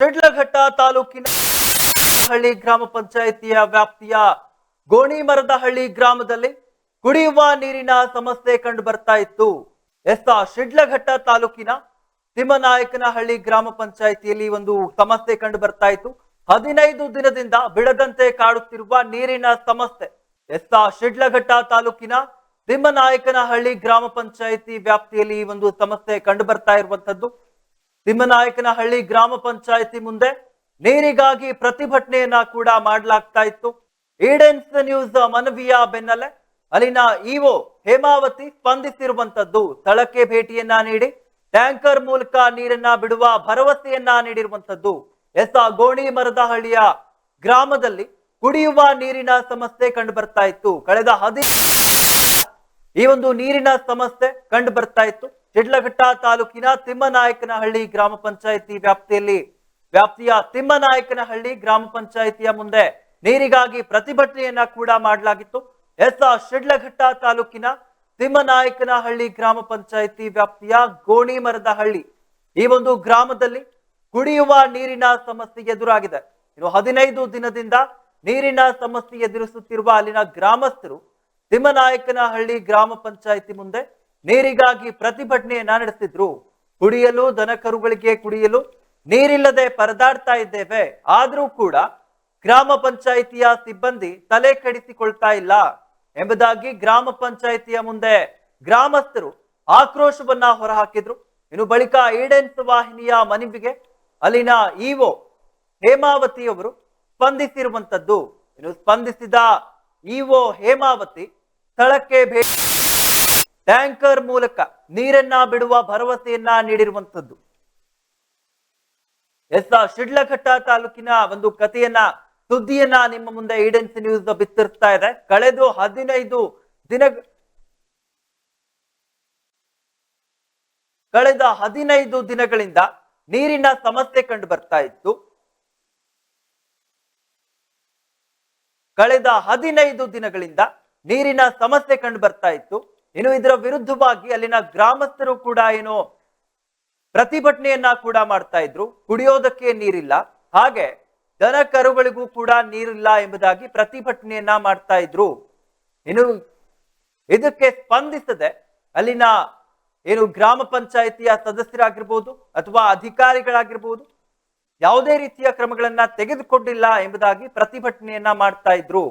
ಶಿಡ್ಲಘಟ್ಟ ತಾಲೂಕಿನ ಹಳ್ಳಿ ಗ್ರಾಮ ಪಂಚಾಯಿತಿಯ ವ್ಯಾಪ್ತಿಯ ಗೋಣಿಮರದಹಳ್ಳಿ ಗ್ರಾಮದಲ್ಲಿ ಕುಡಿಯುವ ನೀರಿನ ಸಮಸ್ಯೆ ಕಂಡು ಬರ್ತಾ ಇತ್ತು. ಎಸ್ ಶಿಡ್ಲಘಟ್ಟ ತಾಲೂಕಿನ ತಿಮ್ಮನಾಯಕನಹಳ್ಳಿ ಗ್ರಾಮ ಪಂಚಾಯಿತಿಯಲ್ಲಿ ಒಂದು ಸಮಸ್ಯೆ ಕಂಡು ಬರ್ತಾ ಇತ್ತು. ಹದಿನೈದು ದಿನದಿಂದ ಬಿಡದಂತೆ ಕಾಡುತ್ತಿರುವ ನೀರಿನ ಸಮಸ್ಯೆ. ಎಸ್ ಶಿಡ್ಲಘಟ್ಟ ತಾಲೂಕಿನ ತಿಮ್ಮನಾಯಕನಹಳ್ಳಿ ಗ್ರಾಮ ಪಂಚಾಯಿತಿ ವ್ಯಾಪ್ತಿಯಲ್ಲಿ ಒಂದು ಸಮಸ್ಯೆ ಕಂಡು ಬರ್ತಾ ಇರುವಂತದ್ದು ತಿಮ್ಮನಾಯಕನಹಳ್ಳಿ ಗ್ರಾಮ ಪಂಚಾಯಿತಿ ಮುಂದೆ ನೀರಿಗಾಗಿ ಪ್ರತಿಭಟನೆಯನ್ನ ಕೂಡ ಮಾಡಲಾಗ್ತಾ ಇತ್ತು. ಈಡೆನ್ಸ್ ನ್ಯೂಸ್ ಮನವಿಯ ಬೆನ್ನಲ್ಲೇ ಅಲ್ಲಿನ ಇಒ ಹೇಮಾವತಿ ಸ್ಪಂದಿಸಿರುವಂತದ್ದು ಸ್ಥಳಕ್ಕೆ ಭೇಟಿಯನ್ನ ನೀಡಿ, ಟ್ಯಾಂಕರ್ ಮೂಲಕ ನೀರನ್ನ ಬಿಡುವ ಭರವಸೆಯನ್ನ ನೀಡಿರುವಂತದ್ದು ಎಸ್ ಗೋಣಿ ಮರದಹಳ್ಳಿಯ ಗ್ರಾಮದಲ್ಲಿ ಕುಡಿಯುವ ನೀರಿನ ಸಮಸ್ಯೆ ಕಂಡು ಬರ್ತಾ ಇತ್ತು. ಕಳೆದ ಹದಿನೈದು ಈ ಒಂದು ನೀರಿನ ಸಮಸ್ಯೆ ಕಂಡು ಬರ್ತಾ ಇತ್ತು. ಶಿಡ್ಲಘಟ್ಟ ತಾಲೂಕಿನ ತಿಮ್ಮನಾಯಕನಹಳ್ಳಿ ಗ್ರಾಮ ಪಂಚಾಯಿತಿ ವ್ಯಾಪ್ತಿಯಲ್ಲಿ ವ್ಯಾಪ್ತಿಯ ತಿಮ್ಮನಾಯಕನಹಳ್ಳಿ ಗ್ರಾಮ ಪಂಚಾಯಿತಿಯ ಮುಂದೆ ನೀರಿಗಾಗಿ ಪ್ರತಿಭಟನೆಯನ್ನ ಕೂಡ ಮಾಡಲಾಗಿತ್ತು. ಎಸ್ ಶಿಡ್ಲಘಟ್ಟ ತಾಲೂಕಿನ ತಿಮ್ಮನಾಯಕನಹಳ್ಳಿ ಗ್ರಾಮ ಪಂಚಾಯಿತಿ ವ್ಯಾಪ್ತಿಯ ಗೋಣಿಮರದ ಹಳ್ಳಿ ಈ ಒಂದು ಗ್ರಾಮದಲ್ಲಿ ಕುಡಿಯುವ ನೀರಿನ ಸಮಸ್ಯೆ ಎದುರಾಗಿದೆ. ಇನ್ನು ಹದಿನೈದು ದಿನದಿಂದ ನೀರಿನ ಸಮಸ್ಯೆ ಎದುರಿಸುತ್ತಿರುವ ಅಲ್ಲಿನ ಗ್ರಾಮಸ್ಥರು ತಿಮ್ಮನಾಯಕನಹಳ್ಳಿ ಗ್ರಾಮ ಪಂಚಾಯಿತಿ ಮುಂದೆ ನೀರಿಗಾಗಿ ಪ್ರತಿಭಟನೆಯನ್ನ ನಡೆಸಿದ್ರು ಕುಡಿಯಲು ದನಕರುಗಳಿಗೆ ಕುಡಿಯಲು ನೀರಿಲ್ಲದೆ ಪರದಾಡ್ತಾ ಇದ್ದೇವೆ. ಆದ್ರೂ ಕೂಡ ಗ್ರಾಮ ಪಂಚಾಯಿತಿಯ ಸಿಬ್ಬಂದಿ ತಲೆ ಕಡಿಸಿಕೊಳ್ತಾ ಇಲ್ಲ. ಎಂಬುದಾಗಿ ಗ್ರಾಮ ಪಂಚಾಯಿತಿಯ ಮುಂದೆ ಗ್ರಾಮಸ್ಥರು ಆಕ್ರೋಶವನ್ನ ಹೊರಹಾಕಿದ್ರು. ಇನ್ನು ಬಳಿಕ ಈಡೆನ್ಸ್ ವಾಹಿನಿಯ ಮನವಿಗೆ ಅಲ್ಲಿನ ಇಒ ಹೇಮಾವತಿಯವರು ಸ್ಪಂದಿಸಿರುವಂತದ್ದು. ಇನ್ನು ಸ್ಪಂದಿಸಿದ ಇಒ ಹೇಮಾವತಿ ಸ್ಥಳಕ್ಕೆ ಭೇಟಿ ಟ್ಯಾಂಕರ್ ಮೂಲಕ ನೀರನ್ನ ಬಿಡುವ ಭರವಸೆಯನ್ನ ನೀಡಿರುವಂಥದ್ದು. ಎಸ್ ಶಿಡ್ಲಘಟ್ಟ ತಾಲೂಕಿನ ಒಂದು ಕಥೆಯನ್ನ, ಸುದ್ದಿಯನ್ನ ನಿಮ್ಮ ಮುಂದೆ ಈಡೆನ್ಸಿ ನ್ಯೂಸ್ ಬಿತ್ತರಿಸ್ತಾ ಇದೆ. ಕಳೆದು ಹದಿನೈದು ದಿನ, ಕಳೆದ ಹದಿನೈದು ದಿನಗಳಿಂದ ನೀರಿನ ಸಮಸ್ಯೆ ಕಂಡು ಬರ್ತಾ ಇತ್ತು. ಕಳೆದ ಹದಿನೈದು ದಿನಗಳಿಂದ ನೀರಿನ ಸಮಸ್ಯೆ ಕಂಡು ಬರ್ತಾ ಇತ್ತು. ಇನ್ನು ಇದರ ವಿರುದ್ಧವಾಗಿ ಅಲ್ಲಿನ ಗ್ರಾಮಸ್ಥರು ಕೂಡ ಏನು ಪ್ರತಿಭಟನೆಯನ್ನ ಕೂಡ ಮಾಡ್ತಾ ಇದ್ರು. ಕುಡಿಯೋದಕ್ಕೆ ನೀರಿಲ್ಲ. ಹಾಗೆ ದನ ಕರುಗಳಿಗೂ ಕೂಡ ನೀರಿಲ್ಲ ಎಂಬುದಾಗಿ ಪ್ರತಿಭಟನೆಯನ್ನ ಮಾಡ್ತಾ ಇದ್ರು. ಇನ್ನು ಇದಕ್ಕೆ ಸ್ಪಂದಿಸದೆ ಅಲ್ಲಿನ ಏನು ಗ್ರಾಮ ಪಂಚಾಯಿತಿಯ ಸದಸ್ಯರಾಗಿರ್ಬೋದು ಅಥವಾ ಅಧಿಕಾರಿಗಳಾಗಿರ್ಬೋದು ಯಾವುದೇ ರೀತಿಯ ಕ್ರಮಗಳನ್ನ ತೆಗೆದುಕೊಂಡಿಲ್ಲ ಎಂಬುದಾಗಿ ಪ್ರತಿಭಟನೆಯನ್ನ ಮಾಡ್ತಾ ಇದ್ರು.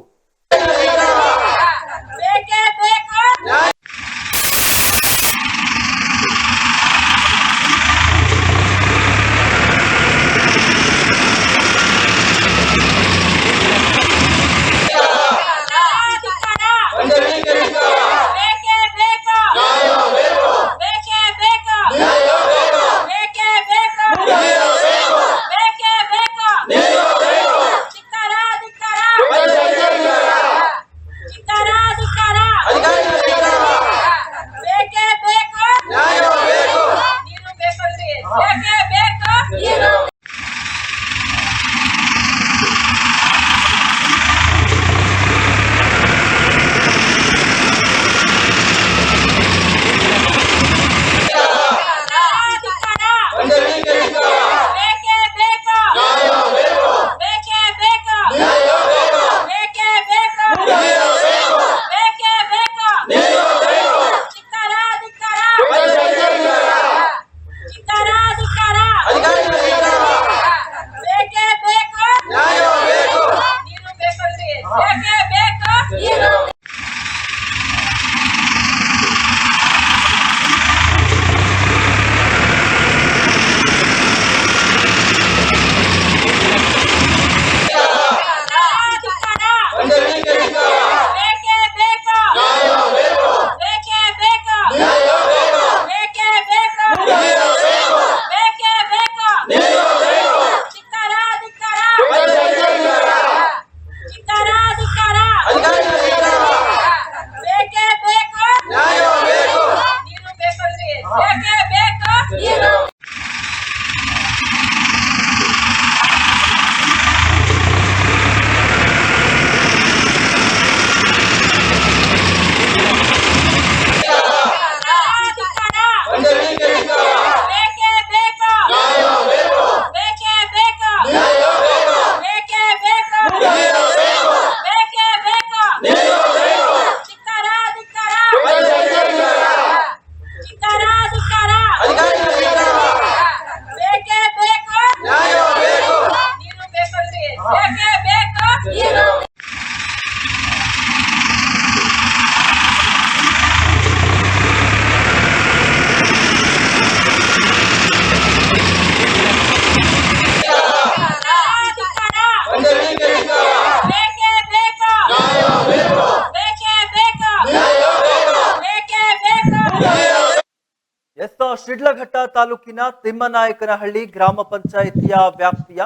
ತಾಲೂಕಿನ ತಿಮ್ಮನಾಯಕನಹಳ್ಳಿ ಗ್ರಾಮ ಪಂಚಾಯಿತಿಯ ವ್ಯಾಪ್ತಿಯ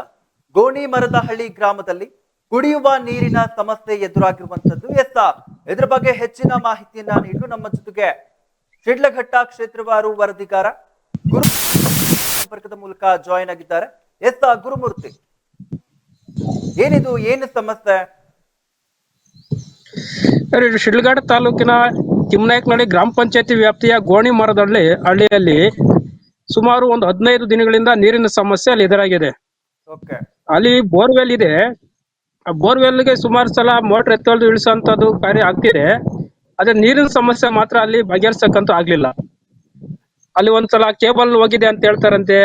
ಗೋಣಿಮರದಹಳ್ಳಿ ಗ್ರಾಮದಲ್ಲಿ ಕುಡಿಯುವ ನೀರಿನ ಸಮಸ್ಯೆ ಎದುರಾಗಿರುವಂತದ್ದು ಎಸ್ ಇದರ ಬಗ್ಗೆ ಹೆಚ್ಚಿನ ಮಾಹಿತಿಯನ್ನ ನೀಡಲು ನಮ್ಮ ಜೊತೆಗೆ ಶಿಡ್ಲಘಟ್ಟ ಕ್ಷೇತ್ರವಾರು ವರದಿಗಾರ ಗುರು ಸಂಪರ್ಕದ ಮೂಲಕ ಜಾಯಿನ್ ಆಗಿದ್ದಾರೆ. ಎಸ್ ಗುರುಮೂರ್ತಿ, ಏನಿದು, ಏನು ಸಮಸ್ಯೆ? ಶಿಡ್ಲಘಟ್ಟ ತಾಲೂಕಿನ ತಿಮ್ಮನಾಯಕನಹಳ್ಳಿ ಗ್ರಾಮ ಪಂಚಾಯತಿ ವ್ಯಾಪ್ತಿಯ ಗೋಣಿ ಮರದಹಳ್ಳಿ ಹಳ್ಳಿಯಲ್ಲಿ ಸುಮಾರು ಒಂದು ಹದಿನೈದು ದಿನಗಳಿಂದ ನೀರಿನ ಸಮಸ್ಯೆ ಅಲ್ಲಿ ಎದುರಾಗಿದೆ. ಓಕೆ. ಅಲ್ಲಿ ಬೋರ್ವೆಲ್ ಇದೆ. ಆ ಬೋರ್ವೆಲ್ಗೆ ಸುಮಾರು ಸಲ ಮೋಟರ್ ಎತ್ತೊಳ್ದು ಇಳಿಸೋಂಥದ್ದು ಕಾರ್ಯ ಆಗ್ತಿದೆ. ಅದೇ ನೀರಿನ ಸಮಸ್ಯೆ ಮಾತ್ರ ಅಲ್ಲಿ ಬಗೆಹರಿಸಕ್ಕಂತೂ ಆಗ್ಲಿಲ್ಲ. ಅಲ್ಲಿ ಒಂದ್ಸಲ ಕೇಬಲ್ ಹೋಗಿದೆ ಅಂತ ಹೇಳ್ತಾರಂತೆ.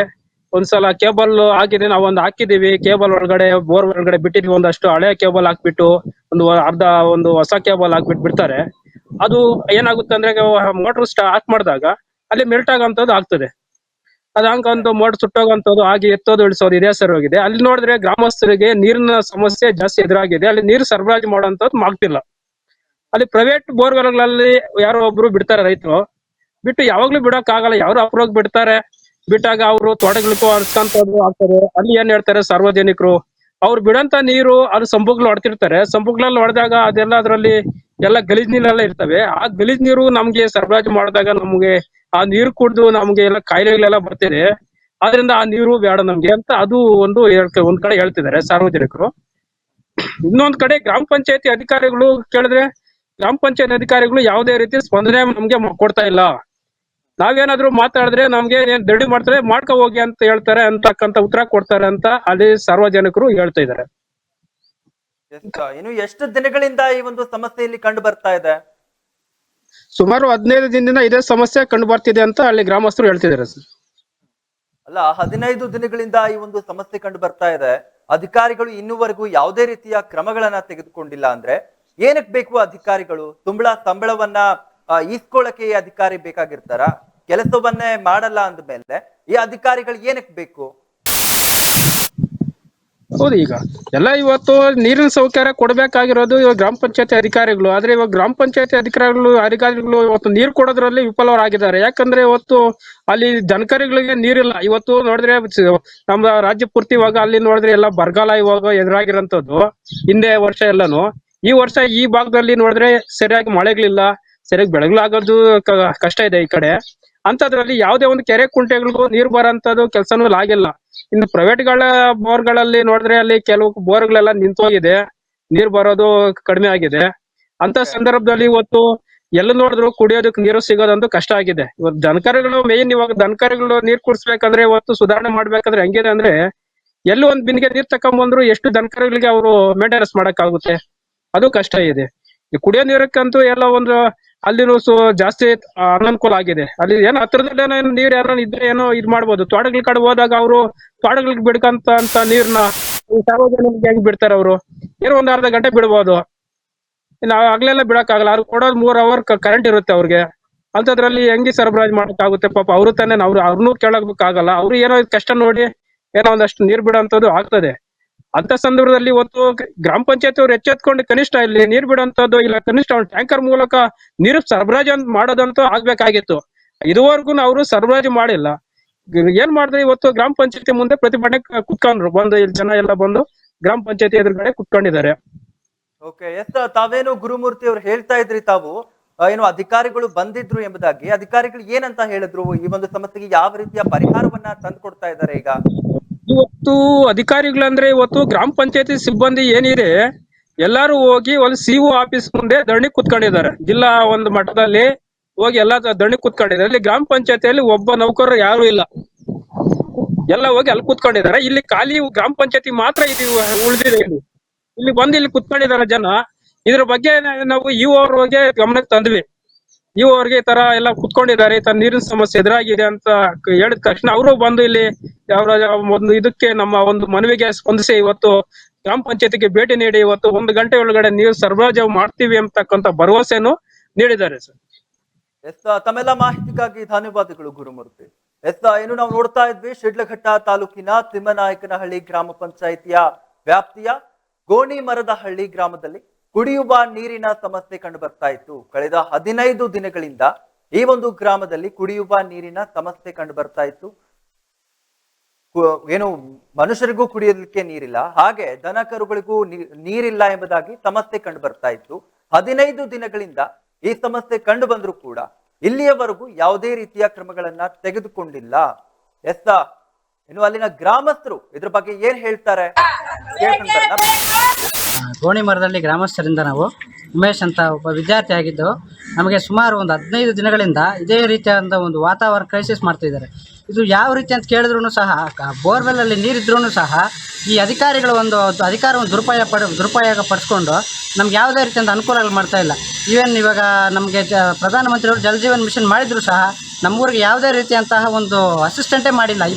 ಒಂದ್ಸಲ ಕೇಬಲ್ ಆಗಿದೆ ನಾವು ಒಂದು ಹಾಕಿದೀವಿ ಕೇಬಲ್ ಒಳಗಡೆ ಬೋರ್ ಒಳಗಡೆ ಬಿಟ್ಟಿದ್ವಿ ಒಂದಷ್ಟು. ಹಳೆ ಕೇಬಲ್ ಹಾಕ್ಬಿಟ್ಟು ಒಂದು ಅರ್ಧ ಒಂದು ಹೊಸ ಕೇಬಲ್ ಹಾಕ್ಬಿಟ್ಟು ಬಿಡ್ತಾರೆ. ಅದು ಏನಾಗುತ್ತೆ ಅಂದ್ರೆ ಮೋಟರ್ ಆಫ್ ಮಾಡಿದಾಗ ಅಲ್ಲಿ ಮೆಲ್ಟ್ ಆಗೋಂಥದ್ದು ಆಗ್ತದೆ. ಅದ್ ಹಂಗಂತ ಮೋಟರ್ ಸುಟ್ಟೋಗುವಂಥದ್ದು ಆಗಿ ಎತ್ತೋದು ಇಳಿಸೋದು ಇದೇ ಸರ್ ಹೋಗಿದೆ. ಅಲ್ಲಿ ನೋಡಿದ್ರೆ ಗ್ರಾಮಸ್ಥರಿಗೆ ನೀರಿನ ಸಮಸ್ಯೆ ಜಾಸ್ತಿ ಎದುರಾಗಿದೆ. ಅಲ್ಲಿ ನೀರು ಸರಬರಾಜು ಮಾಡೋಂಥದ್ದು ಮಾಡ್ತಿಲ್ಲ. ಅಲ್ಲಿ ಪ್ರೈವೇಟ್ ಬೋರ್ವೆಲ್ಗಳಲ್ಲಿ ಯಾರೋ ಒಬ್ರು ಬಿಡ್ತಾರೆ ರೈತರು. ಬಿಟ್ಟು ಯಾವಾಗ್ಲೂ ಬಿಡಕ್ ಆಗಲ್ಲ. ಯಾರು ಅಪ್ರೋಗ್ ಬಿಡ್ತಾರೆ. ಬಿಟ್ಟಾಗ ಅವರು ತೋಟಗಳಿಗೂ ಹರಿಸ್ಕೊಂತದ್ದು ಆಗ್ತಾರೆ. ಅಲ್ಲಿ ಏನ್ ಹೇಳ್ತಾರೆ ಸಾರ್ವಜನಿಕರು? ಅವ್ರು ಬಿಡಂತ ನೀರು ಅದು ಸಂಪುಗ್ಲು ಹೊಡ್ತಿರ್ತಾರೆ. ಸಂಪುಗ್ಲಲ್ಲಿ ಹೊಡೆದಾಗ ಅದೆಲ್ಲ ಅದರಲ್ಲಿ ಎಲ್ಲ ಗಲೀಜ್ ನೀರೆಲ್ಲ ಇರ್ತವೆ. ಆ ಗಲೀಜ್ ನೀರು ನಮ್ಗೆ ಸರಬರಾಜು ಮಾಡಿದಾಗ ನಮ್ಗೆ ಆ ನೀರು ಕುಡಿದು ನಮ್ಗೆ ಎಲ್ಲ ಕಾಯಿಲೆಗಳೆಲ್ಲ ಬರ್ತಿದೆ. ಆದ್ರಿಂದ ಆ ನೀರು ಬೇಡ ನಮ್ಗೆ ಅಂತ ಅದು ಒಂದು ಹೇಳ್ತ ಒಂದ್ ಕಡೆ ಹೇಳ್ತಿದ್ದಾರೆ ಸಾರ್ವಜನಿಕರು. ಇನ್ನೊಂದ್ ಕಡೆ ಗ್ರಾಮ ಪಂಚಾಯತಿ ಅಧಿಕಾರಿಗಳು ಕೇಳಿದ್ರೆ, ಗ್ರಾಮ ಪಂಚಾಯತ್ ಅಧಿಕಾರಿಗಳು ಯಾವುದೇ ರೀತಿ ಸ್ಪಂದನೆ ನಮ್ಗೆ ಕೊಡ್ತಾ ಇಲ್ಲ. ನಾವೇನಾದ್ರೂ ಮಾತಾಡಿದ್ರೆ ನಮ್ಗೆ ಏನ್ ದಡಿ ಮಾಡ್ತಾರೆ ಮಾಡ್ಕೊ ಹೋಗಿ ಅಂತ ಹೇಳ್ತಾರೆ ಅಂತಕ್ಕಂತ ಉತ್ತರ ಕೊಡ್ತಾರೆ ಅಂತ ಅಲ್ಲಿ ಸಾರ್ವಜನಿಕರು ಹೇಳ್ತಾ ಇದಾರೆ ಇನ್ನು ಎಷ್ಟು ದಿನಗಳಿಂದ ಈ ಒಂದು ಸಮಸ್ಯೆ ಇಲ್ಲಿ ಕಂಡು ಬರ್ತಾ ಇದೆ? ಸುಮಾರು ಹದಿನೈದು ದಿನದಿಂದ ಇದೇ ಸಮಸ್ಯೆ ಕಂಡು ಬರ್ತಿದೆ ಅಂತ ಅಲ್ಲಿ ಗ್ರಾಮಸ್ಥರು ಹೇಳ್ತಿದ್ದಾರೆ ಸರ್ ಅಲ್ಲ ಹದಿನೈದು ದಿನಗಳಿಂದ ಈ ಒಂದು ಸಮಸ್ಯೆ ಕಂಡು ಬರ್ತಾ ಇದೆ. ಅಧಿಕಾರಿಗಳು ಇನ್ನುವರೆಗೂ ಯಾವುದೇ ರೀತಿಯ ಕ್ರಮಗಳನ್ನ ತೆಗೆದುಕೊಂಡಿಲ್ಲ ಅಂದ್ರೆ ಏನಕ್ ಬೇಕು ಅಧಿಕಾರಿಗಳು? ತುಂಬಳ ಸಂಬಳವನ್ನ ಈಸ್ಕೊಳ್ಳಕ್ಕೆ ಈ ಅಧಿಕಾರಿ ಬೇಕಾಗಿರ್ತಾರ? ಕೆಲಸವನ್ನೇ ಮಾಡಲ್ಲ ಅಂದ್ಮೇಲೆ ಈ ಅಧಿಕಾರಿಗಳು ಏನಕ್ಕೆ ಬೇಕು? ಹೌದು, ಈಗ ಎಲ್ಲ ಇವತ್ತು ನೀರಿನ ಸೌಕರ್ಯ ಕೊಡಬೇಕಾಗಿರೋದು ಇವಾಗ ಗ್ರಾಮ ಪಂಚಾಯತಿ ಅಧಿಕಾರಿಗಳು. ಆದ್ರೆ ಇವಾಗ ಗ್ರಾಮ ಪಂಚಾಯತಿ ಅಧಿಕಾರಿಗಳು ಅಧಿಕಾರಿಗಳು ಇವತ್ತು ನೀರು ಕೊಡೋದ್ರಲ್ಲಿ ವಿಫಲರಾಗಿದ್ದಾರೆ. ಯಾಕಂದ್ರೆ ಇವತ್ತು ಅಲ್ಲಿ ಜನಕರಿಗಳಿಗೆ ನೀರಿಲ್ಲ. ಇವತ್ತು ನೋಡಿದ್ರೆ ನಮ್ಮ ರಾಜ್ಯ ಪೂರ್ತಿ ಇವಾಗ ಅಲ್ಲಿ ನೋಡಿದ್ರೆ ಎಲ್ಲ ಬರಗಾಲ ಇವಾಗ ಎದುರಾಗಿರೋಂಥದ್ದು ಹಿಂದೆ ವರ್ಷ ಎಲ್ಲಾನು. ಈ ವರ್ಷ ಈ ಭಾಗದಲ್ಲಿ ನೋಡಿದ್ರೆ ಸರಿಯಾಗಿ ಮಳೆಗಳಿಲ್ಲ. ಸರಿಯಾಗಿ ಬೆಳಗ್ಲಾಗೋದು ಕಷ್ಟ ಇದೆ ಈ ಕಡೆ. ಅಂತದ್ರಲ್ಲಿ ಯಾವುದೇ ಒಂದು ಕೆರೆ ಕುಂಟೆಗಳಿಗೂ ನೀರು ಬರೋಂಥದ್ದು ಕೆಲಸನೂ ಆಗಿಲ್ಲ. ಇನ್ನು ಪ್ರೈವೇಟ್ಗಳ ಬೋರ್ಗಳಲ್ಲಿ ನೋಡಿದ್ರೆ ಅಲ್ಲಿ ಕೆಲವು ಬೋರ್ಗಳೆಲ್ಲ ನಿಂತೋಗಿದೆ. ನೀರ್ ಬರೋದು ಕಡಿಮೆ ಆಗಿದೆ. ಅಂತ ಸಂದರ್ಭದಲ್ಲಿ ಇವತ್ತು ಎಲ್ಲ ನೋಡಿದ್ರು ಕುಡಿಯೋದಕ್ಕೆ ನೀರು ಸಿಗೋದಂತೂ ಕಷ್ಟ ಆಗಿದೆ. ಇವತ್ತು ದನಕರುಗಳು ಮೇನ್ ಇವಾಗ ದನಕರುಗಳು ನೀರ್ ಕುಡಿಸ್ಬೇಕಂದ್ರೆ ಇವತ್ತು ಸುಧಾರಣೆ ಮಾಡ್ಬೇಕಂದ್ರೆ ಹೆಂಗಿದೆ ಅಂದ್ರೆ ಎಲ್ಲಿ ಒಂದ್ ಬಿನ್ಗೆ ನೀರ್ ತಕೊಂಡ್ಬಂದ್ರು ಎಷ್ಟು ದನಕರುಗಳಿಗೆ ಅವರು ಮೇಂಟೆನೆನ್ಸ್ ಮಾಡಕ್ಕಾಗುತ್ತೆ. ಅದು ಕಷ್ಟ ಇದೆ. ಈ ಕುಡಿಯೋ ನೀರಕ್ಕಂತೂ ಎಲ್ಲ ಒಂದು ಅಲ್ಲಿನೂ ಸೊ ಜಾಸ್ತಿ ಅನನುಕೂಲ ಆಗಿದೆ. ಅಲ್ಲಿ ಏನೋ ಹತ್ರದಲ್ಲೇ ನೀರ್ ಯಾರೋ ಇದ್ರೆ ಏನೋ ಇದ್ ಮಾಡ್ಬೋದು. ತೋಟಗಳ ಕಡೆ ಹೋದಾಗ ಅವರು ತೋಟಗಳಿಗೆ ಬಿಡ್ಕಂತ ಅಂತ ನೀರ್ನ ಸಾರ್ವಜನಿಕರಿಗೆ ಹೆಂಗ್ ಬಿಡ್ತಾರೆ ಅವರು? ಏನೋ ಒಂದ್ ಅರ್ಧ ಗಂಟೆ ಬಿಡ್ಬೋದು. ನಾವು ಬಿಡಕ್ ಬಿಡಕ್ಕಾಗಲ್ಲ. ಅವ್ರು ಕೊಡೋದು ಮೂರ್ ಅವರ್ ಕರೆಂಟ್ ಇರುತ್ತೆ ಅವ್ರಿಗೆ. ಅಂತದ್ರಲ್ಲಿ ಹೆಂಗೆ ಸರಬರಾಜು ಮಾಡಕ್ಕಾಗುತ್ತೆ? ಪಾಪ ಅವರು ತಾನೇ ಅವ್ರು ಅವ್ರನ್ನೂ ಕೇಳಕ್ಕಾಗಲ್ಲ. ಅವ್ರು ಏನೋ ಕಷ್ಟ ನೋಡಿ ಏನೋ ಒಂದಷ್ಟು ನೀರ್ ಬಿಡೋಂಥದ್ದು ಆಗ್ತದೆ. ಅಂತ ಸಂದರ್ಭದಲ್ಲಿ ಇವತ್ತು ಗ್ರಾಮ ಪಂಚಾಯತ್ ಅವ್ರು ಎಚ್ಚೆತ್ಕೊಂಡು ಕನಿಷ್ಠ ಇಲ್ಲಿ ನೀರ್ ಬಿಡುವಂತದ್ದು ಇಲ್ಲ, ಕನಿಷ್ಠ ಒಂದು ಟ್ಯಾಂಕರ್ ಮೂಲಕ ನೀರು ಸರಬರಾಜು ಮಾಡೋದಂತೂ ಆಗ್ಬೇಕಾಗಿತ್ತು. ಇದುವರೆಗೂ ಅವರು ಸರಬರಾಜು ಮಾಡಿಲ್ಲ. ಏನ್ ಮಾಡಿದ್ರೆ ಇವತ್ತು ಗ್ರಾಮ ಪಂಚಾಯತಿ ಮುಂದೆ ಪ್ರತಿಭಟನೆ ಕುತ್ಕೊಂಡ್ರು. ಬಂದು ಇಲ್ಲಿ ಜನ ಎಲ್ಲ ಬಂದು ಗ್ರಾಮ ಪಂಚಾಯತಿ ಎದುರುಗಡೆ ಕುತ್ಕೊಂಡಿದ್ದಾರೆ. ಓಕೆ ಎಸ್ ತಾವೇನು ಗುರುಮೂರ್ತಿ ಅವ್ರು ಹೇಳ್ತಾ ಇದ್ರಿ ತಾವು ಏನು ಅಧಿಕಾರಿಗಳು ಬಂದಿದ್ರು ಎಂಬುದಾಗಿ, ಅಧಿಕಾರಿಗಳು ಏನಂತ ಹೇಳಿದ್ರು? ಈ ಒಂದು ಸಮಸ್ಯೆಗೆ ಯಾವ ರೀತಿಯ ಪರಿಹಾರವನ್ನ ತಂದ್ಕೊಡ್ತಾ ಇದ್ದಾರೆ ಈಗ? ಇವತ್ತು ಅಧಿಕಾರಿಗಳಂದ್ರೆ ಇವತ್ತು ಗ್ರಾಮ ಪಂಚಾಯತಿ ಸಿಬ್ಬಂದಿ ಏನಿದೆ, ಎಲ್ಲಾರು ಹೋಗಿ ಒಂದು ಸಿ ಆಫೀಸ್ ಮುಂದೆ ಧರಣಿ ಕುತ್ಕೊಂಡಿದ್ದಾರೆ. ಜಿಲ್ಲಾ ಒಂದು ಮಟ್ಟದಲ್ಲಿ ಹೋಗಿ ಎಲ್ಲ ಧರಣಿ ಕುತ್ಕೊಂಡಿದ್ದಾರೆ. ಇಲ್ಲಿ ಗ್ರಾಮ ಪಂಚಾಯತಿಯಲ್ಲಿ ಒಬ್ಬ ನೌಕರರು ಯಾರು ಇಲ್ಲ. ಎಲ್ಲ ಹೋಗಿ ಅಲ್ಲಿ ಕುತ್ಕೊಂಡಿದ್ದಾರೆ. ಇಲ್ಲಿ ಖಾಲಿ ಗ್ರಾಮ ಪಂಚಾಯತಿ ಮಾತ್ರ ಇದು ಉಳಿದಿದೆ ಇಲ್ಲಿ. ಇಲ್ಲಿ ಬಂದು ಇಲ್ಲಿ ಕುತ್ಕೊಂಡಿದ್ದಾರೆ ಜನ. ಇದ್ರ ಬಗ್ಗೆ ನಾವು ಇ ಬಗ್ಗೆ ಗಮನಕ್ಕೆ ತಂದ್ವಿ. ಇವು ಅವ್ರಿಗೆ ಈ ತರ ಎಲ್ಲ ಕುತ್ಕೊಂಡಿದ್ದಾರೆ ತರ ನೀರಿನ ಸಮಸ್ಯೆ ಎದುರಾಗಿದೆ ಅಂತ ಹೇಳಿದ ತಕ್ಷಣ ಅವರು ಬಂದು ಇಲ್ಲಿ ಅವರ ಒಂದು ಇದಕ್ಕೆ ನಮ್ಮ ಒಂದು ಮನವಿಗೆ ಸ್ಪಂದಿಸಿ ಇವತ್ತು ಗ್ರಾಮ ಪಂಚಾಯತಿಗೆ ಭೇಟಿ ನೀಡಿ ಇವತ್ತು ಒಂದು ಗಂಟೆ ಒಳಗಡೆ ನೀರು ಸರಬರಾಜು ಮಾಡ್ತೀವಿ ಅಂತಕ್ಕಂತ ಭರವಸೆಯನ್ನು ನೀಡಿದ್ದಾರೆ ಸರ್. ಎಸ್ ತಮ್ಮೆಲ್ಲ ಮಾಹಿತಿಗಾಗಿ ಧನ್ಯವಾದಗಳು ಗುರುಮೂರ್ತಿ. ಎಸ್ ಏನು ನಾವು ನೋಡ್ತಾ ಇದ್ವಿ, ಶಿಡ್ಲಘಟ್ಟ ತಾಲೂಕಿನ ತಿಮ್ಮನಾಯಕನಹಳ್ಳಿ ಗ್ರಾಮ ಪಂಚಾಯಿತಿಯ ವ್ಯಾಪ್ತಿಯ ಗೋಣಿ ಹಳ್ಳಿ ಗ್ರಾಮದಲ್ಲಿ ಕುಡಿಯುವ ನೀರಿನ ಸಮಸ್ಯೆ ಕಂಡು ಬರ್ತಾ ಇತ್ತು. ಕಳೆದ ಹದಿನೈದು ದಿನಗಳಿಂದ ಈ ಒಂದು ಗ್ರಾಮದಲ್ಲಿ ಕುಡಿಯುವ ನೀರಿನ ಸಮಸ್ಯೆ ಕಂಡು ಬರ್ತಾ ಇತ್ತು. ಏನು ಮನುಷ್ಯರಿಗೂ ಕುಡಿಯೋದಕ್ಕೆ ನೀರಿಲ್ಲ. ಹಾಗೆ ದನ ಕರುಗಳಿಗೂ ನೀರಿಲ್ಲ ಎಂಬುದಾಗಿ ಸಮಸ್ಯೆ ಕಂಡು ಬರ್ತಾ ಇತ್ತು. ಹದಿನೈದು ದಿನಗಳಿಂದ ಈ ಸಮಸ್ಯೆ ಕಂಡು ಬಂದರೂ ಕೂಡ ಇಲ್ಲಿಯವರೆಗೂ ಯಾವುದೇ ರೀತಿಯ ಕ್ರಮಗಳನ್ನ ತೆಗೆದುಕೊಂಡಿಲ್ಲ. ಎಸ್ ಇನ್ನು ಅಲ್ಲಿನ ಗ್ರಾಮಸ್ಥರು ಇದ್ರ ಬಗ್ಗೆ ಏನ್ ಹೇಳ್ತಾರೆ. ಗೋಣಿ ಮರದಲ್ಲಿ ಗ್ರಾಮಸ್ಥರಿಂದ ನಾವು ಉಮೇಶ್ ಅಂತ ಒಬ್ಬ ವಿದ್ಯಾರ್ಥಿ ಆಗಿದ್ದು, ನಮಗೆ ಸುಮಾರು ಒಂದು ಹದಿನೈದು ದಿನಗಳಿಂದ ಇದೇ ರೀತಿಯಾದ ಒಂದು ವಾತಾವರಣ ಕ್ರೈಸಿಸ್ ಮಾಡ್ತಿದ್ದಾರೆ ಇದು ಯಾವ ರೀತಿ ಅಂತ ಕೇಳಿದ್ರು ಸಹ ಬೋರ್ವೆಲ್ಲಲ್ಲಿ ನೀರಿದ್ರೂ ಸಹ, ಈ ಅಧಿಕಾರಿಗಳು ಒಂದು ಅಧಿಕಾರವನ್ನು ದುರುಪಯೋಗ ಪಡ, ದುರುಪಯೋಗ ಪಡಿಸ್ಕೊಂಡು ನಮ್ಗೆ ಯಾವುದೇ ರೀತಿಯಿಂದ ಅನುಕೂಲಗಳು ಮಾಡ್ತಾ ಇಲ್ಲ. ಈವನ್ ಇವಾಗ ನಮಗೆ ಜ ಪ್ರಧಾನಮಂತ್ರಿಯವರು ಜಲ್ ಜೀವನ್ ಮಿಷನ್ ಮಾಡಿದ್ರು ಸಹ ನಮ್ಮೂರಿಗೆ ಯಾವುದೇ ರೀತಿಯಂತಹ ಒಂದು ಅಸಿಸ್ಟೆಂಟೇ ಮಾಡಿಲ್ಲ. ಈ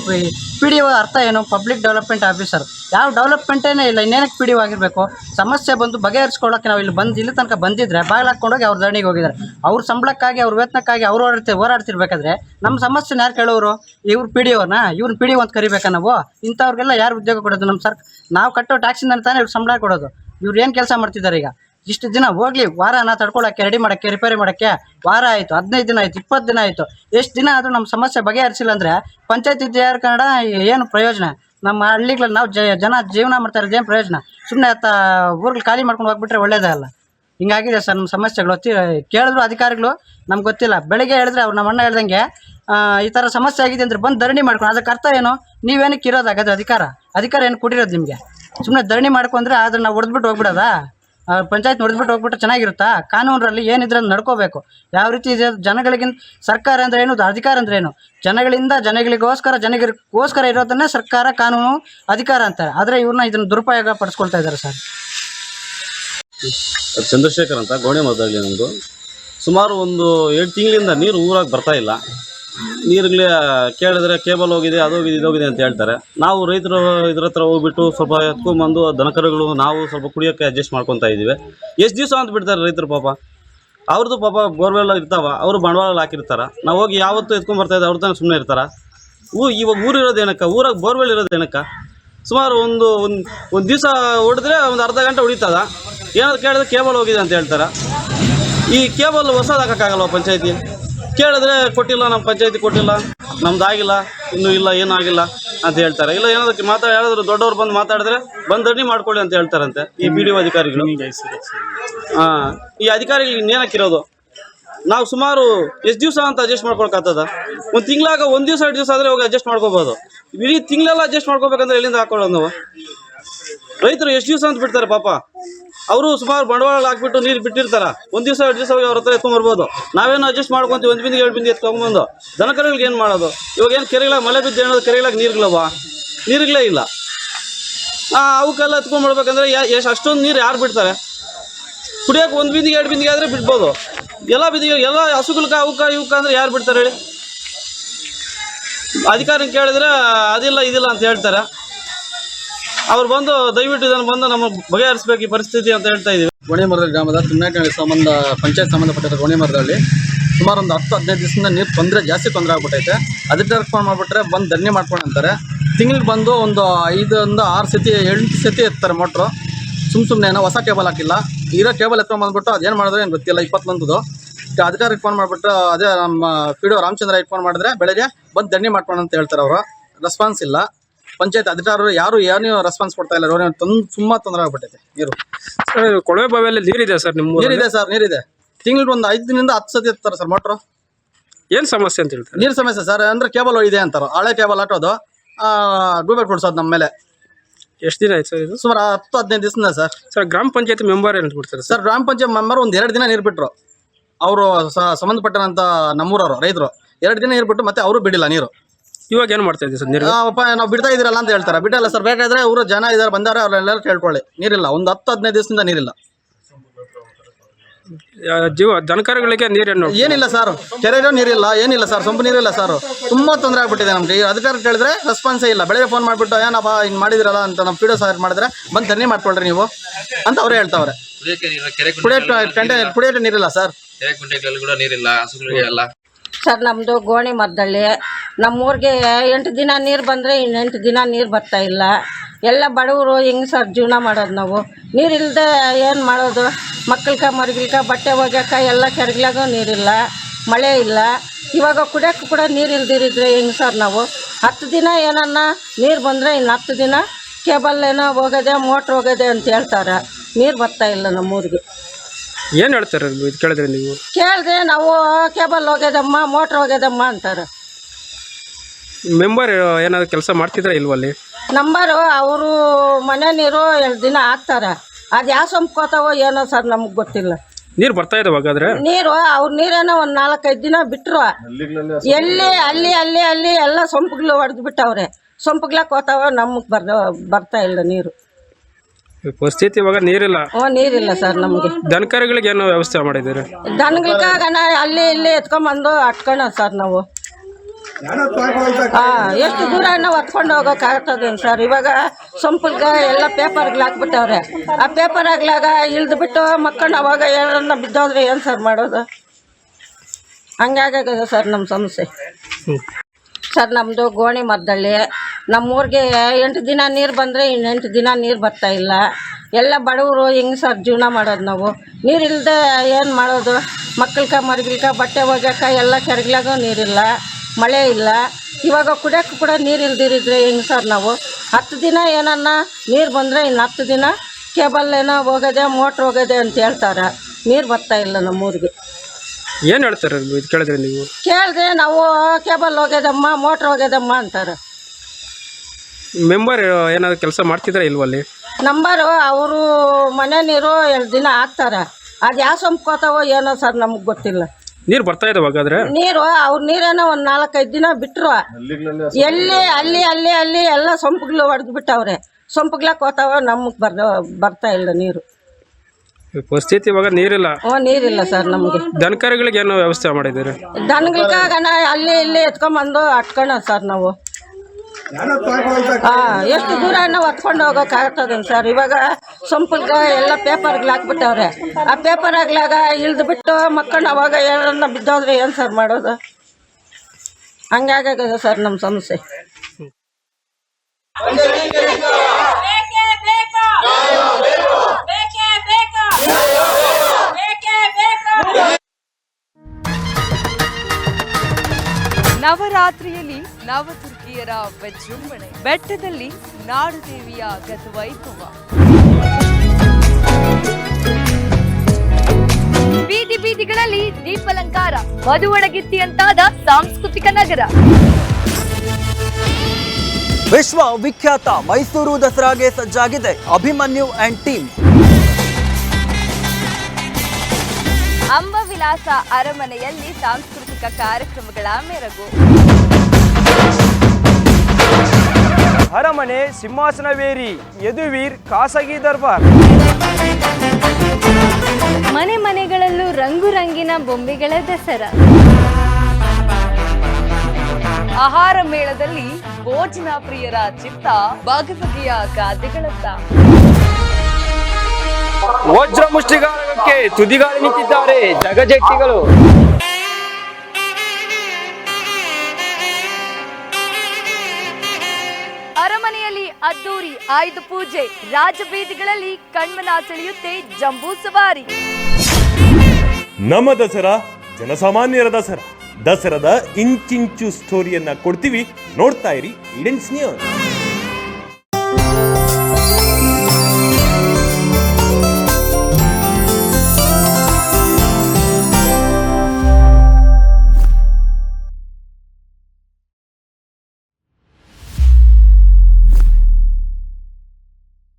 ಪಿ ಡಿ ಒ ಅರ್ಥ ಏನು? ಪಬ್ಲಿಕ್ ಡೆವಲಪ್ಮೆಂಟ್ ಆಫೀಸರ್ ಯಾವ ಡೆವಲಪ್ಮೆಂಟೇನೇ ಇಲ್ಲ, ಇನ್ನೇನಕ್ಕೆ ಪಿ ಡಿ ಒ ಆಗಿರಬೇಕು? ಸಮಸ್ಯೆ ಬಂದು ಬಗೆಹರಿಸ್ಕೊಳ್ಳೋಕೆ ನಾವು ಇಲ್ಲಿ ಬಂದು, ಇಲ್ಲಿ ತನಕ ಬಂದಿದ್ರೆ ಬಾಗಿಲು ಹಾಕ್ಕೊಂಡೋಗಿ ಅವ್ರ ಧರಣಿಗೆ ಹೋಗಿದ್ದಾರೆ. ಅವ್ರ ಸಂಬಳಕ್ಕಾಗಿ, ಅವ್ರ ವೇತನಕ್ಕಾಗಿ ಅವ್ರು ಓಡಾಡ್ತಿ ಹೋರಾಡ್ತಿರ್ಬೇಕಾದ್ರೆ ನಮ್ಮ ಸಮಸ್ಯೆನ ಯಾರು ಕೇಳೋರು? ಇವ್ರು ಪಿ ಡಿ ಒನ ಇವ್ರು ಪಿ ಡಿ ಒ ಅಂತ ಕರಿಬೇಕಾ ನಾವು? ಇಂಥವ್ರಿಗೆಲ್ಲ ಯಾರು ಉದ್ಯೋಗ ಕೊಡೋದು? ನಮ್ಮ ಸರ್ ನಾವು ಕಟ್ಟೋ ಟ್ಯಾಕ್ಸಿಂದ ತಾನೇ ಇವ್ರು ಸಂಬಳ ಕೊಡೋದು. ಇವ್ರು ಏನು ಕೆಲಸ ಮಾಡ್ತಿದ್ದಾರೆ ಈಗ? ಇಷ್ಟು ದಿನ ಹೋಗ್ಲಿ, ವಾರನ ತಡ್ಕೊಳಕ್ಕೆ ರೆಡಿ ಮಾಡೋಕ್ಕೆ ರಿಪೇರಿ ಮಾಡೋಕ್ಕೆ, ವಾರ ಆಯಿತು, ಹದಿನೈದು ದಿನ ಆಯಿತು, ಇಪ್ಪತ್ತು ದಿನ ಆಯಿತು. ಎಷ್ಟು ದಿನ ಆದರೂ ನಮ್ಮ ಸಮಸ್ಯೆ ಬಗೆಹರಿಸಿಲ್ಲ ಅಂದರೆ ಪಂಚಾಯತಿ ಜೆ ಕನ್ನಡ ಏನು ಪ್ರಯೋಜನ? ನಮ್ಮ ಹಳ್ಳಿಗಳಲ್ಲಿ ನಾವು ಜನ ಜೀವನ ಮಾಡ್ತಾ ಇರೋದು ಏನು ಪ್ರಯೋಜನ? ಸುಮ್ಮನೆ ಆತ ಊರ್ಗಳು ಖಾಲಿ ಮಾಡ್ಕೊಂಡು ಹೋಗ್ಬಿಟ್ರೆ ಒಳ್ಳೇದೇ ಅಲ್ಲ. ಹಿಂಗಾಗಿದೆ ಸರ್ ನಮ್ಮ ಸಮಸ್ಯೆಗಳು. ಕೇಳಿದ್ರು ಅಧಿಕಾರಿಗಳು, ನಮ್ಗೆ ಗೊತ್ತಿಲ್ಲ. ಬೆಳಿಗ್ಗೆ ಹೇಳಿದ್ರೆ ಅವ್ರು ನಮ್ಮ ಅಣ್ಣ ಹೇಳ್ದಂಗೆ ಈ ಥರ ಸಮಸ್ಯೆ ಆಗಿದೆ ಅಂದ್ರೆ ಬಂದು ಧರಣಿ ಮಾಡ್ಕೊಂಡು ಅದಕ್ಕೆ ಅರ್ಥ ಏನು? ನೀವೇನಕ್ಕೆ ಇರೋದು ಹಾಗಾದ್ರೆ ಅಧಿಕಾರ? ಅಧಿಕಾರ ಏನು ಕೊಟ್ಟಿರೋದು ನಿಮಗೆ? ಸುಮ್ಮನೆ ಧರಣಿ ಮಾಡ್ಕೊಂಡ್ರೆ ಅದನ್ನ ನಾವು ಹೊಡೆದ್ಬಿಟ್ಟು ಹೋಗ್ಬಿಡೋದಾ? ಪಂಚಾಯತ್ ಹೊಡೆದ್ಬಿಟ್ಟು ಹೋಗ್ಬಿಟ್ರೆ ಚೆನ್ನಾಗಿರುತ್ತಾ? ಕಾನೂನರಲ್ಲಿ ಏನಿದ್ರೆ ನಡ್ಕೋಬೇಕು. ಯಾವ ರೀತಿ ಇದೆ? ಜನಗಳಿಗಿಂತ ಸರ್ಕಾರ ಅಂದ್ರೆ ಏನು? ಅಧಿಕಾರ ಅಂದ್ರೆ ಏನು? ಜನಗಳಿಂದ ಜನಗಳಿಗೋಸ್ಕರ ಜನಗಳಿಗೋಸ್ಕರ ಇರೋದನ್ನೇ ಸರ್ಕಾರ, ಕಾನೂನು ಅಧಿಕಾರ ಅಂತಾರೆ. ಆದರೆ ಇವ್ರನ್ನ ಇದನ್ನ ದುರುಪಯೋಗ ಪಡಿಸ್ಕೊಳ್ತಾ ಇದ್ದಾರೆ ಸರ್. ಚಂದ್ರಶೇಖರ್ ಅಂತ, ಗೋಣಿ ಮರದಲ್ಲಿ ನಮ್ಮದು ಸುಮಾರು ಒಂದು ಏಳು ತಿಂಗಳಿಂದ ನೀರು ಊರಾಗಿ ಬರ್ತಾ ಇಲ್ಲ. ನೀರುಗಳೇ ಕೇಳಿದ್ರೆ ಕೇಬಲ್ ಹೋಗಿದೆ, ಅದು ಹೋಗಿದೆ, ಇದು ಹೋಗಿದೆ ಅಂತ ಹೇಳ್ತಾರೆ. ನಾವು ರೈತರು ಇದ್ರ ಹತ್ರ ಹೋಗ್ಬಿಟ್ಟು ಸ್ವಲ್ಪ ಎತ್ಕೊಂಬಂದು ದನಕರುಗಳು ನಾವು ಸ್ವಲ್ಪ ಕುಡಿಯೋಕ್ಕೆ ಅಡ್ಜಸ್ಟ್ ಮಾಡ್ಕೊತಾ ಇದ್ದೀವಿ. ಎಷ್ಟು ದಿವಸ ಅಂತ ಬಿಡ್ತಾರೆ ರೈತರು ಪಾಪ? ಅವ್ರದ್ದು ಪಾಪ ಬೋರ್ವೆಲ್ ಇರ್ತಾವ, ಅವರು ಬಂಡವಾಳ ಹಾಕಿರ್ತಾರೆ. ನಾವು ಹೋಗಿ ಯಾವತ್ತೂ ಎತ್ಕೊಂಡ್ ಬರ್ತಾ ಇದ್ದೆ ಅವ್ರ ತಾನೇ ಸುಮ್ಮನೆ ಇರ್ತಾರ. ಊ, ಇವಾಗ ಊರು ಇರೋದು ಏನಕ್ಕ? ಊರಾಗ ಬೋರ್ವೆಲ್ ಇರೋದು ಏನಕ್ಕ? ಸುಮಾರು ಒಂದು ಒಂದು ಒಂದು ದಿವಸ ಹೊಡೆದ್ರೆ ಒಂದು ಅರ್ಧ ಗಂಟೆ ಹೊಡಿತದ ಏನಾದ್ರು ಕೇಳಿದ್ರೆ ಕೇಬಲ್ ಹೋಗಿದೆ ಅಂತ ಹೇಳ್ತಾರೆ. ಈ ಕೇಬಲ್ ಹೊಸದಾಗಕ್ಕಾಗಲ್ವ ಪಂಚಾಯತಿ? ಕೇಳಿದ್ರೆ ಕೊಟ್ಟಿಲ್ಲ ನಮ್ಮ ಪಂಚಾಯತಿ ಕೊಟ್ಟಿಲ್ಲ ನಮ್ದು ಆಗಿಲ್ಲ ಇನ್ನೂ ಇಲ್ಲ ಏನೂ ಆಗಿಲ್ಲ ಅಂತ ಹೇಳ್ತಾರೆ. ಇಲ್ಲ ಏನಾದ್ರು ಮಾತಾಡ ಯಾರಾದರೂ ದೊಡ್ಡವ್ರು ಬಂದು ಮಾತಾಡಿದ್ರೆ ಬಂದು ಮಾಡ್ಕೊಳ್ಳಿ ಅಂತ ಹೇಳ್ತಾರಂತೆ ಈ ಬಿ ಡಿ ಒ ಅಧಿಕಾರಿಗಳು. ಹಾಂ ಈ ಅಧಿಕಾರಿಗಳು ಇನ್ನೇನಕ್ಕಿರೋದು ನಾವು ಸುಮಾರು ಎಷ್ಟು ದಿವಸ ಅಂತ ಅಡ್ಜಸ್ಟ್ ಮಾಡ್ಕೊಳಕ್ಕಾಗ್ತದ ಒಂದು ತಿಂಗಳಾಗ ಒಂದು ದಿವಸ ಎರಡು ದಿವಸ ಆದರೆ ಹೋಗಿ ಅಡ್ಜಸ್ಟ್ ಮಾಡ್ಕೋಬೋದು. ಇಡೀ ತಿಂಗಳೆಲ್ಲ ಅಡ್ಜಸ್ಟ್ ಮಾಡ್ಕೋಬೇಕಂದ್ರೆ ಎಲ್ಲಿಂದ ಹಾಕೊಳ್ಳೋದು ನಾವು? ರೈತರು ಎಷ್ಟು ದಿವಸ ಅಂತ ಬಿಡ್ತಾರೆ ಪಾಪ. ಅವರು ಸುಮಾರು ಬಂಡವಾಳ ಹಾಕ್ಬಿಟ್ಟು ನೀರು ಬಿಟ್ಟಿರ್ತಾರ. ಒಂದ್ ದಿವಸ, ಎರಡು ದಿವಸ ಅವ್ರ ಹತ್ರ ಎತ್ಕೊಂಡ್ಬರ್ಬೋದು ನಾವೇನು ಅಡ್ಜಸ್ಟ್ ಮಾಡ್ಕೊಂತೀವಿ. ಒಂದ್ ಬಿಂದಿಗೆ, ಎರಡು ಬಿಂದಿಗೆ ಎತ್ಕೊಂಡ್ಬಂದು ದನಕರಗಳಿಗೆ ಏನ್ ಮಾಡೋದು? ಇವಾಗ ಏನು ಕೆರೆಗಳ, ಮಳೆ ಬಿದ್ದು ಏನೋ ಕೆರೆಗಳಾಗ ನೀರುಗಳವ? ನೀರುಗಳೇ ಇಲ್ಲ. ಅವಕ್ಕೆಲ್ಲ ಎತ್ಕೊಂಡ್ಬಿಡ್ಬೇಕಂದ್ರೆ ಎಷ್ಟು ಅಷ್ಟೊಂದು ನೀರು ಯಾರು ಬಿಡ್ತಾರೆ? ಕುಡಿಯೋಕೆ ಒಂದು ಬಿಂದಿಗೆ, ಎರಡು ಬಿಂದಿಗೆ ಆದರೆ ಬಿಡ್ಬೋದು. ಎಲ್ಲ ಬಿಂದಿಗೆ, ಎಲ್ಲ ಹಸುಗಳಕ್ಕ ಅವಕ್ಕ, ಇವಕ್ಕ ಅಂದ್ರೆ ಯಾರು ಬಿಡ್ತಾರೆ ಹೇಳಿ? ಅಧಿಕಾರಿ ಕೇಳಿದ್ರೆ ಅದಿಲ್ಲ, ಇದಿಲ್ಲ ಅಂತ ಹೇಳ್ತಾರೆ. ಅವ್ರು ಬಂದು, ದಯವಿಟ್ಟು ಇದನ್ನು ಬಂದು ನಮ್ಮ ಬಗೆಹರಿಸಬೇಕು ಈ ಪರಿಸ್ಥಿತಿ ಅಂತ ಹೇಳ್ತಾ ಇದ್ದೀವಿ ಗೋಣಿಮರದಲ್ಲಿ ಗ್ರಾಮದ ತುಮ್ನಾಕಿ ಸಂಬಂಧ, ಪಂಚಾಯತ್ ಸಂಬಂಧಪಟ್ಟಿರೋ ಗೋಣಿಮರದಲ್ಲಿ ಸುಮಾರು ಒಂದು ಹತ್ತು, ಹದಿನೈದು ದಿವಸದಿಂದ ನೀರು ತೊಂದರೆ ಜಾಸ್ತಿ ತೊಂದರೆ ಆಗ್ಬಿಟ್ಟೈತೆ. ಅದಕ್ಕೆ ಫೋನ್ ಮಾಡಿಬಿಟ್ರೆ ಬಂದು ಧರಣಿ ಮಾಡ್ಕೊಂಡು ಅಂತಾರೆ. ತಿಂಗಳಿಗೆ ಬಂದು ಒಂದು ಐದರಿಂದ ಆರು ಸತಿ, ಎಂಟು ಸತಿ ಎತ್ತಾರೆ ಮೋಟ್ರು. ಸುಮ್ಮ ಸುಮ್ಮನೆ ಏನೋ ಹೊಸ ಕೇಬಲ್ ಹಾಕಿಲ್ಲ. ಇರೋ ಕೇಬಲ್ ಎತ್ಕೊಂಡು ಬಂದ್ಬಿಟ್ಟು ಅದೇನು ಮಾಡಿದ್ರೆ ಏನು ಗೊತ್ತಿಲ್ಲ ಇಪ್ಪತ್ತೊಂದು ಅಧಿಕಾರಕ್ಕೆ ಫೋನ್ ಮಾಡಿಬಿಟ್ಟು ಅದೇ ನಮ್ಮ ಪಿ ಡಿ ರಾಮಚಂದ್ರ ಫೋನ್ ಮಾಡಿದ್ರೆ ಬೆಳಗ್ಗೆ ಬಂದು ಧರಣಿ ಮಾಡ್ಕೊಂಡು ಅಂತ ಹೇಳ್ತಾರೆ ಅವರು. ರೆಸ್ಪಾನ್ಸ್ ಇಲ್ಲ. ಪಂಚಾಯತ್ ಅಧಿಕಾರರು ಯಾರು ಏನು ರೆಸ್ಪಾನ್ಸ್ ಕೊಡ್ತಾ ಇಲ್ಲ. ರೋಡ್ ತೊಂದ್ ತುಂಬ ತೊಂದರೆ ಆಗ್ಬಿಟ್ಟೈತೆ. ನೀರು ಸರ್ ಕೊಳವೆ ಬಾವಿಯಲ್ಲಿ ನೀರಿದೆ ಸರ್ ನಿಮ್ಮ ನೀರಿದೆ ಸರ್ ನೀರಿದೆ. ತಿಂಗಳಿಗೆ ಒಂದು ಐದು ದಿನದಿಂದ ಹತ್ತು ಸತಿ ಎತ್ತಾರೆ ಸರ್ ಮೋಟ್ರು. ಏನ್ ಸಮಸ್ಯೆ ಅಂತ ಹೇಳ್ತಾರೆ? ನೀರು ಸಮಸ್ಯೆ ಸರ್ ಅಂದ್ರೆ ಕೇಬಲ್ ಇದೆ ಅಂತಾರೆ. ಹಳೆ ಕೇಬಲ್ ಹಾಕೋದು. ಡೂಬೆಟ್ ಕೊಡ್ಸೋದು ನಮ್ಮ ಮೇಲೆ. ಎಷ್ಟು ದಿನ ಆಯ್ತು ಸರ್ ಇದು? ಸುಮಾರು ಹತ್ತು ಹದಿನೈದು ದಿವಸದಿಂದ ಸರ್. ಸರ್ ಗ್ರಾಮ ಪಂಚಾಯತ್ ಮೆಂಬರ್ ಏನು ಬಿಡ್ತಾರೆ ಸರ್? ಸರ್ ಗ್ರಾಮ ಪಂಚಾಯತ್ ಮೆಂಬರ್ ಒಂದು ಎರಡು ದಿನ ನೀರು ಬಿಟ್ರು. ಅವರು ಸಂಬಂಧಪಟ್ಟಂತ ನಮ್ಮೂರವರು ರೈತರು. ಎರಡು ದಿನ ನೀರು ಬಿಟ್ಟು ಮತ್ತೆ ಅವರು ಬಿಡಿಲ್ಲ ನೀರು. ಇವಾಗ ಏನ್ ಮಾಡ್ತಾ ಇದ್ದೀವಿ ಸರ್ ನೀರು? ಆ, ಅಪ್ಪ ನಾವು ಬಿಡ್ತಾ ಇದ್ದೀರಲ್ಲ ಅಂತ ಹೇಳ್ತಾರೆ. ಬಿಡಲ್ಲ ಸರ್ ಬೇಕಾದ್ರೆ ಊರ ಜನ ಇದಾರೆ ಬಂದಾರೆ ಅವ್ರೆಲ್ಲರೂ ಕೇಳ್ಕೊಳ್ಳಿ. ನೀರಿಲ್ಲ ಒಂದು ಹತ್ತು ಹದಿನೈದು ದಿವಸದಿಂದ ನೀರಿಲ್ಲ. ಆ, ಜೀವ ದನಕರುಗಳಿಗೆ ನೀರೇನು ಏನಿಲ್ಲ ಸರ್. ಕೆರೆಯೋ ನೀರಿಲ್ಲ ಏನಿಲ್ಲ ಸರ್ ಸೊಂಪು ನೀರಿಲ್ಲ ಸರ್. ತುಂಬಾ ತೊಂದರೆ ಆಗ್ಬಿಟ್ಟಿದೆ ನಮ್ಗೆ. ಈ ಅಧಿಕಾರ ಕೇಳಿದ್ರೆ ರೆಸ್ಪಾನ್ಸೇ ಇಲ್ಲ. ಬೆಳಗ್ಗೆ ಫೋನ್ ಮಾಡ್ಬಿಟ್ಟು ಏನಪ್ಪ ಹಿಂಗ್ ಮಾಡಿದಿರಲ್ಲ ಅಂತ ನಮ್ಮ ಪೀಡೋ ಸರ್ ಮಾಡಿದ್ರೆ ಬಂದು ತನ್ನಿ ಮಾಡ್ಕೊಳ್ರಿ ನೀವು ಅಂತ ಅವರೇ ಹೇಳ್ತಾವ್ರೆ. ಕುಡಿಯೋ ಕುಡಿಯೋಕೆ ನೀರಿಲ್ಲ ಸರ್. ಕೆರೆ ಕುಂಟೆಗಳಲ್ಲಿ ಕೂಡ ನೀರಿಲ್ಲ ಹಸುಗಳಿಗೆ ಎಲ್ಲ. ಸರ್ ನಮ್ಮದು ಗೋಣಿ ಮದ್ದಳ್ಳಿ. ನಮ್ಮೂರಿಗೆ ಎಂಟು ದಿನ ನೀರು ಬಂದರೆ ಇನ್ನೆಂಟು ದಿನ ನೀರು ಬರ್ತಾ ಇಲ್ಲ. ಎಲ್ಲ ಬಡವರು ಹೆಂಗೆ ಸರ್ ಜೀವನ ಮಾಡೋದು ನಾವು? ನೀರಿಲ್ಲದೆ ಏನು ಮಾಡೋದು? ಮಕ್ಕಳ್ಕ ಮರಗಿಲ್ಕ ಬಟ್ಟೆ ಒಗ್ಯಾಕ ಎಲ್ಲ ಕೆರೆಗ್ಲಾಗೂ ನೀರಿಲ್ಲ. ಮಳೆ ಇಲ್ಲ. ಇವಾಗ ಕುಡಿಯೋಕ್ಕೆ ಕೂಡ ನೀರು ಇಲ್ದಿರಿದ್ರೆ ಹೆಂಗೆ ಸರ್ ನಾವು? ಹತ್ತು ದಿನ ಏನನ್ನ ನೀರು ಬಂದರೆ ಇನ್ನು ಹತ್ತು ದಿನ ಕೇಬಲ್ ಏನೋ ಹೋಗೋದೆ, ಮೋಟ್ರ್ ಹೋಗೋದೆ ಅಂತ ಹೇಳ್ತಾರೆ. ನೀರು ಬರ್ತಾ ಇಲ್ಲ ನಮ್ಮೂರಿಗೆ. ಏನು ಹೇಳ್ತಾರೆ ಇದು ಕೇಳಿದ್ರೆ ನೀವು? ಕೇಳಿದ್ರೆ ನಾವು ಕೇಬಲ್ ಹೋಗ್ಯದಮ್ಮ ಮೋಟ್ರ್ ಹೋಗ್ಯದಮ್ಮ ಅಂತಾರೆ. ಮೆಂಬರ್ ಏನಾದ್ರು ಕೆಲಸ ಮಾಡ್ತಿದ್ರೆ ಇಲ್ವಲ್ಲಿ ನಂಬರು ಅವರು ಮನೆ ನೀರು ಎರಡು ದಿನ ಹಾಕ್ತಾರೆ. ಅದು ಯಾವ ಸಂಪ್ಕೋತಾವೋ ಏನೋ ಸರ್ ನಮಗೆ ಗೊತ್ತಿಲ್ಲ. ನೀರು ಬರ್ತಾ ಇದಾವೆ ಹಾಗಾದ್ರೆ? ನೀರು ಅವ್ರ ನೀರೇನೋ ಒಂದು ನಾಲ್ಕೈದು ದಿನ ಬಿಟ್ಟರು ಎಲ್ಲಿ ಅಲ್ಲಿ ಅಲ್ಲಿ ಅಲ್ಲಿ ಎಲ್ಲ ಸೊಂಪುಗಳು ಹೊಡೆದು ಬಿಟ್ಟವ್ರೆ. ಸೊಂಪುಗ್ಲಕ್ಕೆ ಹೋತಾವ ನಮಗೆ ಬರ್ದ ಬರ್ತಾ ಇಲ್ಲ ನೀರು. ಪರಿಸ್ಥಿತಿ ಇವಾಗ ನೀರಿಲ್ಲ. ಹ್ಞೂ ನೀರಿಲ್ಲ ಸರ್ ನಮಗೆ. ದನಕರುಗಳಿಗೆ ಏನು ವ್ಯವಸ್ಥೆ ಮಾಡಿದ್ದೀರಿ? ದನಗಳಿಗಾಗನ ಅಲ್ಲಿ ಇಲ್ಲಿ ಎತ್ಕೊಂಬಂದು ಅಟ್ಕೊಳ ಸರ್ ನಾವು. ಹಾಂ ಎಷ್ಟು ದೂರ ನಾವು ಹತ್ಕೊಂಡು ಆಗ್ತದೇನು ಸರ್? ಇವಾಗ ಸೊಂಪಲ್ಗ ಎಲ್ಲ ಪೇಪರ್ಗಳು ಹಾಕ್ಬಿಟ್ಟವ್ರೆ. ಆ ಪೇಪರ್ ಆಗ್ಲಾಗ ಇಳ್ದು ಬಿಟ್ಟು ಮಕ್ಕಳು ಅವಾಗ ಏನಾರ ಬಿದ್ದೋದ್ರೆ ಏನು ಸರ್ ಮಾಡೋದು? ಹಂಗಾಗದೆ ಸರ್ ನಮ್ಮ ಸಮಸ್ಯೆ. ಸರ್ ನಮ್ಮದು ಗೋಣಿ ಮದ್ದಳ್ಳಿ ನಮ್ಮೂರಿಗೆ ಎಂಟು ದಿನ ನೀರು ಬಂದರೆ ಇನ್ನೆಂಟು ಎಂಟು ದಿನ ನೀರು ಬರ್ತಾ ಇಲ್ಲ. ಎಲ್ಲ ಬಡವರು ಹೆಂಗೆ ಸರ್ ಜೀವನ ಮಾಡೋದು ನಾವು? ನೀರಿಲ್ಲದೆ ಏನು ಮಾಡೋದು? ಮಕ್ಕಳ್ಕ ಮರಿಗಿಲ್ಕ ಬಟ್ಟೆ ಒಗ್ಯಕ್ಕೆ ಎಲ್ಲ ಕೆರೆಗ್ಲಾಗೂ ನೀರಿಲ್ಲ ಮಳೆ ಇಲ್ಲ. ಇವಾಗ ಕುಡಿಯೋಕ್ಕೆ ಕೂಡ ನೀರು ಇಲ್ದಿರಿದ್ರೆ ಹೆಂಗೆ ಸರ್ ನಾವು? ಹತ್ತು ದಿನ ಏನನ್ನ ನೀರು ಬಂದರೆ ಇನ್ನು ಹತ್ತು ದಿನ ಕೇಬಲ್ ಏನೋ ಹೋಗೋದೆ ಮೋಟ್ರ್ ಹೋಗೋದೆ ಅಂತ ಹೇಳ್ತಾರೆ. ನೀರು ಬರ್ತಾ ಇಲ್ಲ ನಮ್ಮೂರಿಗೆ. ಏನು ಹೇಳ್ತಾರೆ ಕೇಳಿದ್ರೆ ನೀವು? ಕೇಳಿದ್ರೆ ನಾವು ಕೇಬಲ್ ಹೋಗ್ಯದಮ್ಮ ಮೋಟ್ರ್ ಹೋಗ್ಯದಮ್ಮ ಅಂತಾರೆ. ಮೆಂಬರ್ ಏನಾದ್ರು ಕೆಲಸ ಮಾಡ್ತಿದ್ರ ಇಲ್ವಲ್ಲಿ ನಂಬರು ಅವರು ಮನೆ ನೀರು ಎರಡು ದಿನ ಹಾಕ್ತಾರೆ. ಅದು ಯಾವ ಸಂಪ್ಕೋತಾವೋ ಏನೋ ಸರ್ ನಮಗೆ ಗೊತ್ತಿಲ್ಲ. ನೀರು ಬರ್ತಾ ಇದಾವ ಹಾಗಾದ್ರೆ ನೀರು ಅವ್ರ ನೀರೇನೋ ಒಂದು ನಾಲ್ಕೈದು ದಿನ ಬಿಟ್ಟರು ಎಲ್ಲಿ ಅಲ್ಲಿ ಅಲ್ಲಿ ಅಲ್ಲಿ ಎಲ್ಲ ಸೊಂಪುಗಳು ಹೊಡೆದು ಬಿಟ್ಟವ್ರೆ ಸೊಂಪುಗ್ಲಕ್ಕೆ ಹೋತಾವ ನಮಗೆ ಬರ್ ಬರ್ತಾ ಇಲ್ಲ ನೀರು. ಈ ಪರಿಸ್ಥಿತಿ ಇವಾಗ ನೀರಿಲ್ಲ. ಹ್ಞೂ ನೀರಿಲ್ಲ ಸರ್ ನಮಗೆ. ದನಕರುಗಳಿಗೆ ಏನೋ ವ್ಯವಸ್ಥೆ ಮಾಡಿದ್ದೀರಿ? ದನಗಳಿಗಾಗನ ಅಲ್ಲಿ ಇಲ್ಲಿ ಎತ್ಕೊಂಬಂದು ಹಟ್ಕೋಣ ಸರ್ ನಾವು. ಹಾಂ ಎಷ್ಟು ದೂರ ನಾವು ಹತ್ಕೊಂಡು ಹೋಗೋಕ್ಕಾಗ್ತದೆ ಸರ್. ಇವಾಗ ಸೊಂಪಲ್ಗ ಎಲ್ಲ ಪೇಪರ್ಗಳು ಹಾಕ್ಬಿಟ್ಟವ್ರೆ. ಆ ಪೇಪರ್ ಆಗ್ಲಾಗ ಇಳ್ದು ಬಿಟ್ಟು ಮಕ್ಕಳು ಅವಾಗ ಯಾರನ್ನ ಬಿದ್ದೋದ್ರೆ ಏನು ಸರ್ ಮಾಡೋದು? ಹಂಗಾಗದೆ ಸರ್ ನಮ್ಮ ಸಮಸ್ಯೆ. ನವರಾತ್ರಿಯಲ್ಲಿ ಬೇಕು ನವದುರ್ಗಿಯರ ವಿಜೃಂಭಣೆ. ಬೆಟ್ಟದಲ್ಲಿ ನಾಡುದೇವಿಯ ಗತವೈಭವ. ಬೀದಿ ಬೀದಿಗಳಲ್ಲಿ ದೀಪಾಲಂಕಾರ ಮಧುವಣಗಿತ್ತಿಯಂತಾದ ಸಾಂಸ್ಕೃತಿಕ ನಗರ. ವಿಶ್ವ ವಿಖ್ಯಾತ ಮೈಸೂರು ದಸರಾಗೆ ಸಜ್ಜಾಗಿದೆ ಅಭಿಮನ್ಯು ಅಂಡ್ ಟೀಮ್ ಅಂಬವಿಲಾಸ ಅರಮನೆಯಲ್ಲಿ ಸಾಂಸ್ಕೃತಿಕ ಕಾರ್ಯಕ್ರಮಗಳ ಮೆರಗು. ಅರಮನೆ ಸಿಂಹಾಸನವೇರಿ ಯದುವೀರ್ ಖಾಸಗಿ ದರ್ಬಾರ್. ಮನೆ ಮನೆಗಳಲ್ಲೂ ರಂಗು ರಂಗಿನ ಬೊಂಬೆಗಳ ದಸರಾ. ಆಹಾರ ಮೇಳದಲ್ಲಿ ಭೋಜನ ಪ್ರಿಯರ ಚಿತ್ತ ಬಗೆ ಬಗೆಯ ಖಾದ್ಯಗಳತ್ತ ವಜ್ರ ಮುಷ್ಟಿಗಾರಕ್ಕೆ ತುದಿಗಾಲಿ ನಿಂತಿದ್ದಾರೆ ಜಗಜೆಟ್ಟಿಗಳು. ಅದ್ದೂರಿ ಆಯುಧ ಪೂಜೆ ರಾಜಬೀದಿಗಳಲ್ಲಿ ಕಣ್ಮನ ಸೆಳೆಯುತ್ತೆ ಜಂಬೂ ಸವಾರಿ. ನಮ್ಮ ದಸರಾ ಜನಸಾಮಾನ್ಯರ ದಸರಾ. ದಸರಾದ ಇಂಚಿಂಚು ಸ್ಟೋರಿಯನ್ನ ಕೊಡ್ತೀವಿ. ನೋಡ್ತಾ ಇರಿ ಇಡೆನ್ಸ್ ನ್ಯೂಸ್